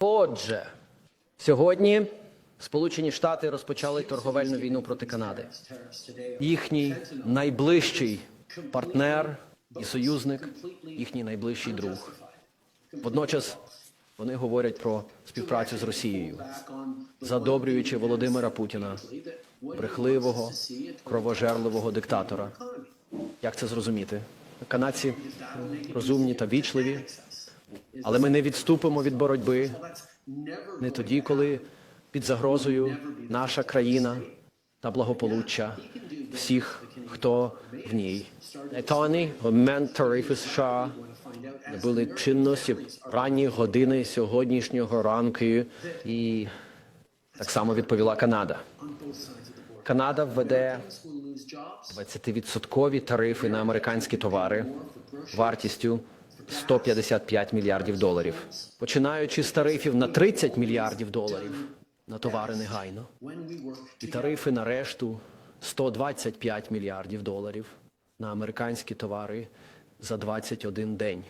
Отже, сьогодні Сполучені Штати розпочали торговельну війну проти Канади. Їхній найближчий партнер і союзник, їхній найближчий друг. Водночас вони говорять про співпрацю з Росією, задобрюючи Володимира Путіна, брехливого, кровожерливого диктатора. Як це зрозуміти? Канадці розумні та вічливі, але ми не відступимо від боротьби не тоді, коли під загрозою наша країна та благополуччя всіх, хто в ній. Тоні, тарифи США набули чинності ранні години сьогоднішнього ранку, і так само відповіла Канада. Канада введе 20-відсоткові тарифи на американські товари вартістю 155 мільярдів доларів, починаючи з тарифів на 30 мільярдів доларів на товари негайно, і тарифи на решту 125 мільярдів доларів на американські товари за 21 день.